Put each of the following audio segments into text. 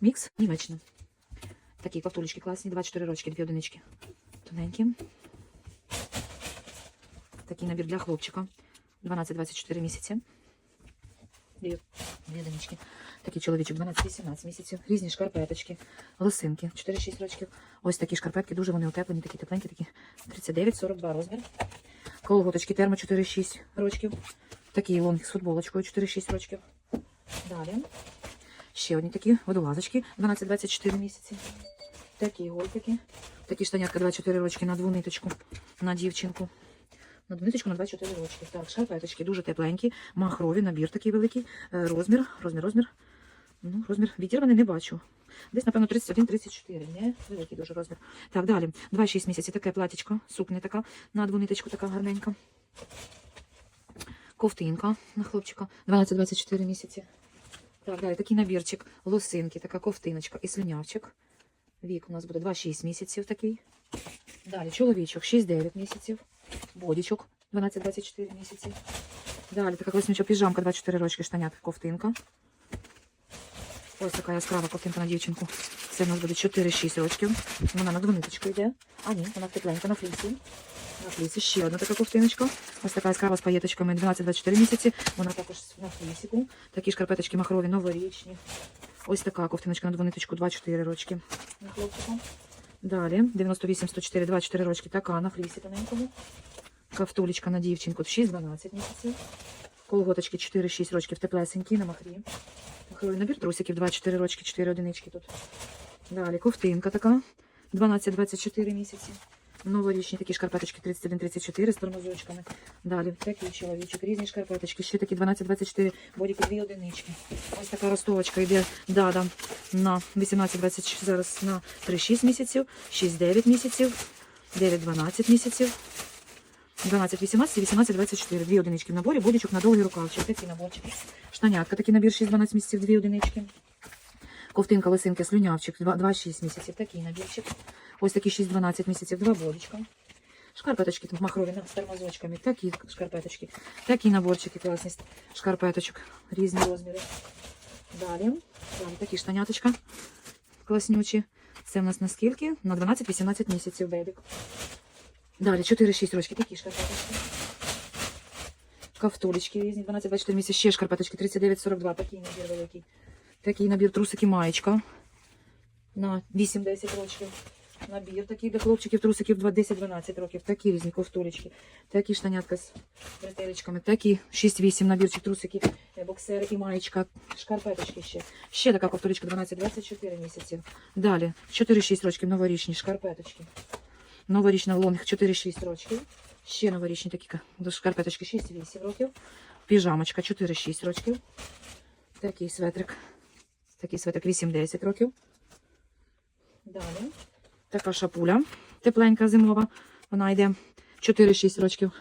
Мікс Німеччина. Такі ковтулечки класні, 24 рочки, дві одинички. Тоненькі. Такий набір для хлопчика. 12-24 місяці. Дві, одинички. Такий чоловічок 12-18 місяців. Різні шкарпеточки, лосинки, 4-6 рочків. Ось такі шкарпетки, дуже вони утеплені, такі тепленькі, такі 39-42 розмір. Колготочки термо 4-6 рочків. Такий лонг з футболочкою 4-6 рочків. Далі. Ще одні такі водолазочки 12-24 місяці. Такі гольфики. Такі штанятка 24 рочки на двуниточку на дівчинку. На двуниточку на 24 рочки. Так, шарпеточки дуже тепленькі, махрові, набір такий великий. Е, Розмір, розмір, розмір. Ну, розмір відірваний не бачу. Десь, напевно, 31-34. Не великий дуже розмір. Так, далі. 2-6 місяців. Таке платічко, сукня така, на двуниточку така гарненька. Ковтинка на хлопчика. 12-24 місяці. Так, далі такий набірчик, лосинки, така ковтиночка і слюнявчик. Вік у нас буде 2-6 місяців такий. Далі чоловічок 6-9 місяців. Бодічок 12-24 місяці. Далі така класнюча піжамка 24 рочки, штанят, ковтинка. Ось така яскрава ковтинка на дівчинку. Це в нас буде 4-6 рочків. Вона на двониточку йде. А ні, вона тепленька на флісі. На ще одна така ковтиночка. Ось така яскрава з паєточками 12-24 місяці. Вона також на флісіку. Такі шкарпеточки махрові, новорічні. Ось така ковтиночка на двониточку 2-4 рочки. На хлопчику. Далі 98-104, 24 рочки. Така на флісі тоненькому. Кафтулечка на дівчинку 6-12 місяців. Колготочки 4-6 рочків теплесенькі на махрі. Махровий набір трусиків 2-4 рочки, 4 одинички тут. Далі ковтинка така 12-24 місяці. Новорічні такі шкарпеточки 31-34 з тормозочками. Далі такий чоловічок, різні шкарпеточки, ще такі 12-24, бодіки дві одинички. Ось така ростовочка йде дада на 18-20 зараз на 3-6 місяців, 6-9 місяців, 9-12 місяців. 12, 18, 18, 24. Дві одинички в наборі, бодічок на довгий рукавчик. Такі наборчики. Штанятка, такий набір 6-12 місяців, дві одинички. Ковтинка, лисинка, слюнявчик, 2-6 місяців. Такий набірчик. Ось такі 6-12 місяців, два бодічка. Шкарпеточки махрові з тормозочками. Такі шкарпеточки. Такі наборчики класні з шкарпеточок. Різні розміри. Далі. Далі такі штаняточка. Класнючі. Це в нас на скільки? На 12-18 місяців бебік. Далі 4-6 рочки, такі шкарпеточки. Кафтулечки різні, 12-24 місяці, ще шкарпеточки, 39-42, такий набір великий. Такий набір трусики маєчка на 8-10 років. Набір такий для хлопчиків, трусиків 10-12 років. Такі різні ковтулечки, такі штанятка з бретелечками, такі 6-8 набірчик, трусики, е, боксери і маєчка, шкарпеточки ще. Ще така ковтулечка 12-24 місяці. Далі 4-6 років новорічні шкарпеточки. Новорічна лонг 4-6 років. Ще новорічні такі шкарпеточки 6-8 років. Піжамочка 4-6 років. Такий светрик. Такий светрик 8-10 років. Далі. Така шапуля тепленька зимова. Вона йде 4-6 років.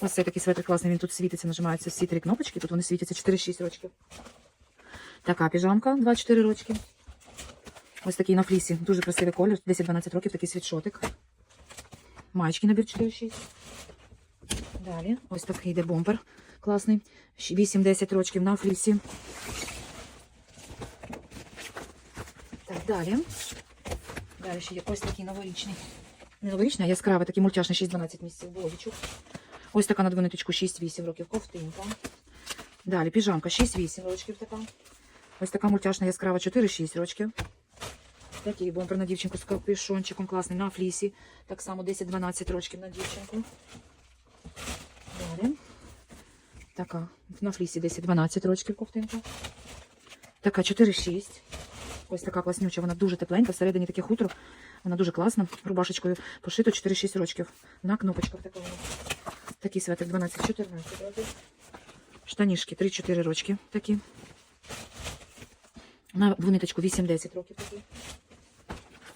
Ось цей такий светрик класний, він тут світиться, нажимаються всі три кнопочки, тут вони світяться 4-6 років. Така піжамка 2-4 рочки. Ось такий на флісі, дуже красивий колір, 10-12 років, такий світшотик. Маєчки набір 4-6. Далі, ось такий йде бомбер класний. 8-10 років на флісі. Так, далі. Далі ще є ось такий новорічний. Не новорічний, а яскравий, такий мультяшний 6-12 місяців бодічок. Ось така на двониточку 6-8 років ковтинка. Далі піжамка 6-8 років така. Ось така мультяшна яскрава 4-6 років. Такий бомбер на дівчинку з капюшончиком класний на флісі. Так само 10-12 років на дівчинку. Далі. Така на флісі 10-12 років ковтинка. Така 4-6. Ось така класнюча, вона дуже тепленька, всередині таке хутро. Вона дуже класна. Рубашечкою пошито 4-6 років. На кнопочках такого. Такий светик 12-14 років. Штанішки 3-4 рочки такі. На двуниточку 8-10 років такі.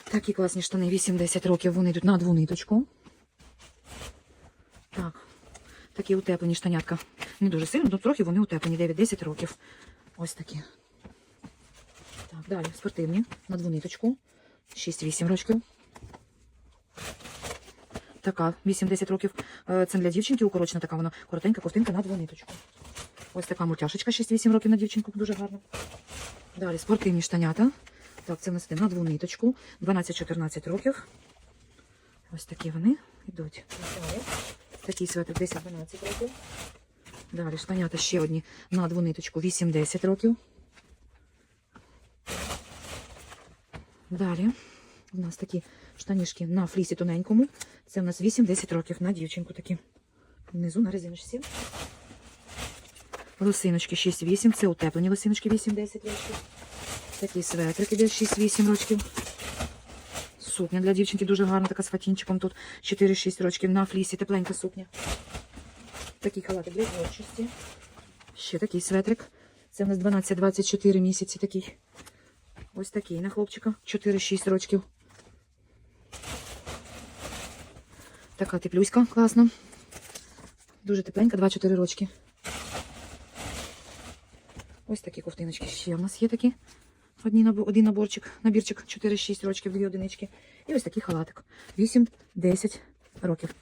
Такі класні штани 8-10 років. Вони йдуть на двуниточку. Так. Такі утеплені штанятка. Не дуже сильно, але трохи вони утеплені. 9-10 років. Ось такі. Далі спортивні на двуниточку. 6-8 років. Така, 8-10 років. Це для дівчинки укорочена така вона коротенька ковтинка на двониточку. Ось така мультяшечка 6-8 років на дівчинку, дуже гарна. Далі спортивні штанята. Так, це в нас на дву ниточку. 12-14 років. Ось такі вони йдуть. Такий светр 10-12 років. Далі штанята ще одні на дву ниточку 8-10 років. Далі у нас такі штанішки на флісі тоненькому. Це у нас 8-10 років на дівчинку такі. Внизу на резиночці. Лосиночки 6-8. Це утеплені лосиночки 8-10 років. Такий светрик іде 6-8 років. Сукня для дівчинки дуже гарна, така з фатінчиком. Тут 4-6 років на флісі, тепленька сукня. Такий халатик для творчості. Ще такий светрик. Це у нас 12-24 місяці такий. Ось такий на хлопчика. 4-6 років. Така теплюська, класна. Дуже тепленька, 2-4 рочки. Ось такі ковтиночки ще у нас є такі. Одні один наборчик, набірчик 4-6 рочків, дві одинички. І ось такий халатик. 8-10 років.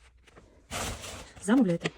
Замовляйте.